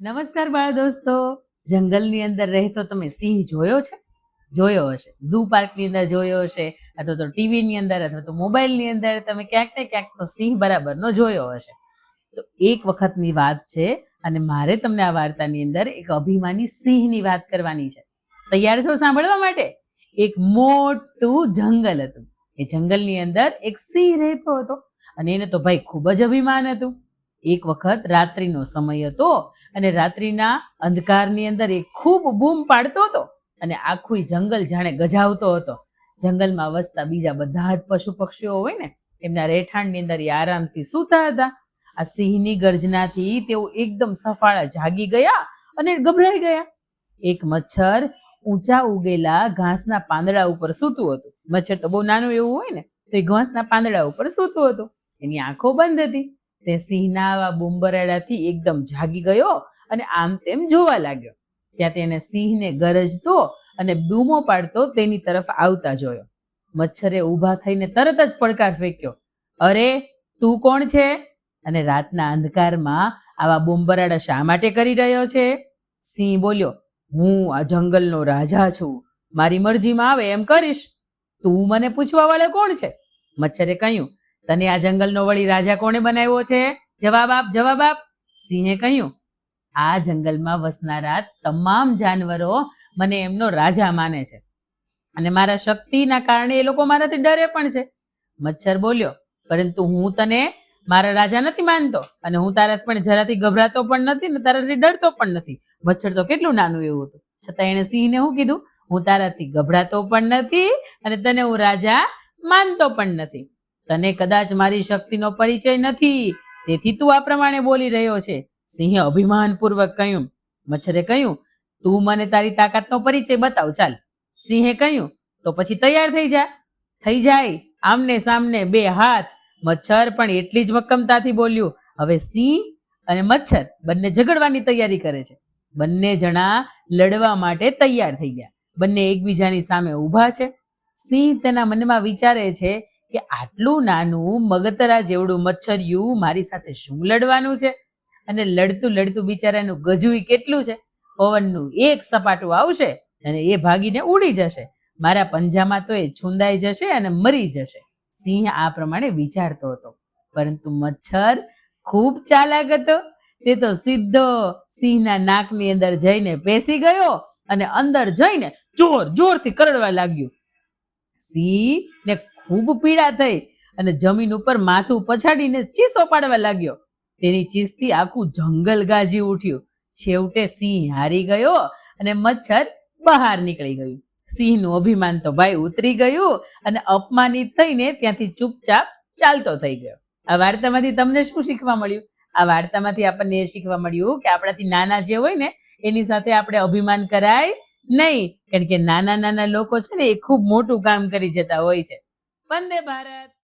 નમસ્કાર બાળ દોસ્તો. જંગલની અંદર રહેતો તમે સિંહ જોયો છે? જોયો હશે. ઝૂ પાર્કની અંદર જોયો હશે, અથવા તો ટીવીની અંદર, અથવા તો મોબાઈલની અંદર તમે ક્યાંક ને ક્યાંક તો સિંહ બરાબરનો જોયો હશે. તો એક વખતની વાત છે, અને મારે તમને આ વાર્તાની અંદર એક અભિમાની સિંહની વાત કરવાની છે. તૈયાર છો સાંભળવા માટે? એક મોટું જંગલ હતું. એ જંગલની અંદર એક સિંહ રહેતો હતો, અને એને તો ભાઈ ખૂબ જ અભિમાન હતું. એક વખત રાત્રિનો સમય હતો અને રાત્રિના અંધકારની અંદર એ ખૂબ બૂમ પાડતો હતો અને આખું જંગલ જાણે ગજાવતો હતો. જંગલમાં વસતા બીજા બધા જ પશુ પક્ષીઓ હોય ને, એમના રહેઠાણની અંદર એ આરામથી સૂતા હતા. આ સિંહની ગર્જનાથી તેઓ એકદમ સફાળા જાગી ગયા અને ગભરાઈ ગયા. એક મચ્છર ઊંચા ઉગેલા ઘાસના પાંદડા ઉપર સૂતું હતું. મચ્છર તો બહુ નાનું એવું હોય ને, તો એ ઘાસના પાંદડા ઉપર સૂતું હતું. એની આંખો બંધ હતી. તે સિંહના બુંબરાડાથી એકદમ જાગી ગયો અને આમ તેમ જોવા લાગ્યો. ત્યાં તેને સિંહને ગરજતો અને બૂમો પાડતો તેની તરફ આવતા જોયો. મચ્છરે ઊભા થઈને તરત જ પડકાર ફેંક્યો. અરે, તું કોણ છે? અને રાતના અંધકારમાં આવા બુંબરાડા શા માટે કરી રહ્યો છે? સિંહ બોલ્યો, હું આ જંગલનો રાજા છું. મારી મરજીમાં આવે એમ કરીશ. તું મને પૂછવા વાળો કોણ છે? મચ્છરે કહ્યું તને આ જંગલનો વળી રાજા કોણે બનાવ્યો છે? જવાબ આપ જવાબ આપ. સિંહે કહ્યું, આ જંગલમાં વસનારા તમામ જાનવરો મને એમનો રાજા માને છે. અને મારા શક્તિના કારણે એ લોકો મારાથી ડરે પણ છે. મચ્છર બોલ્યો, પરંતુ હું તને મારા રાજા નથી માનતો અને હું તારા પણ જરાથી ગભરાતો પણ નથી ને તારાથી ડરતો પણ નથી. મચ્છર તો કેટલું નાનું એવું હતું. છતાં એણે સિંહને શું કીધું, હું તારાથી ગભરાતો પણ નથી અને તને હું રાજા માનતો પણ નથી. તને કદાચ મારી શક્તિનો પરિચય નથી. તેથી તું આ પ્રમાણે બોલી રહ્યો છે. સિંહે અભિમાનપૂર્વક કહ્યું, મચ્છરે કહ્યું, તું મને તારી તાકાતનો પરિચય બતાવ, ચાલ. સિંહે કહ્યું, તો પછી તૈયાર થઈ જા. થઈ જાય. આમને સામને બે હાથ, મચ્છર પણ એટલી જ મક્કમતાથી બોલ્યું, હવે સિંહ અને મચ્છર બંને ઝઘડવાની તૈયારી કરે છે. બંને જણા લડવા માટે તૈયાર થઈ ગયા. બંને એકબીજાની સામે ઊભા છે. સિંહ તેના મનમાં વિચારે છે કે આટલું નાનું મગતરા જેવડું મચ્છરિયું મારી સાથે શું લડવાનું છે? અને લડતું લડતું બિચારાનું ગજુઈ કેટલું છે? પવનનું એક સપાટું આવશે અને એ ભાગીને ઉડી જશે. મારા પંજામાં તો એ છુંદાઈ જશે અને મરી જશે. સિંહ આ પ્રમાણે વિચારતો હતો. પરંતુ મચ્છર ખૂબ ચાલાક હતો. તે તો સીધો સિંહના નાકની અંદર જઈને બેસી ગયો અને અંદર જઈને જોર જોરથી કરડવા લાગ્યું. સિંહ ને ખૂબ પીડા થઈ અને જમીન ઉપર માથું પછાડીને ચીસો પાડવા લાગ્યો. તેની ચીસથી આખું જંગલ ગાજી ઉઠ્યું. છેવટે સિંહ હારી ગયો અને મચ્છર બહાર નીકળી ગયું. સિંહનું અભિમાન તો ભાઈ ઉતરી ગયું અને અપમાનિત થઈને ત્યાંથી ચૂપચાપ ચાલતો થઈ ગયો. આ વાર્તામાંથી તમને શું શીખવા મળ્યું? આ વાર્તામાંથી આપણને એ શીખવા મળ્યું કે આપણાથી નાના જે હોય ને, એની સાથે આપણે અભિમાન કરાય નહીં. કારણ કે નાના નાના લોકો છે ને એ ખૂબ મોટું કામ કરી જતા હોય છે. વંદે ભારત.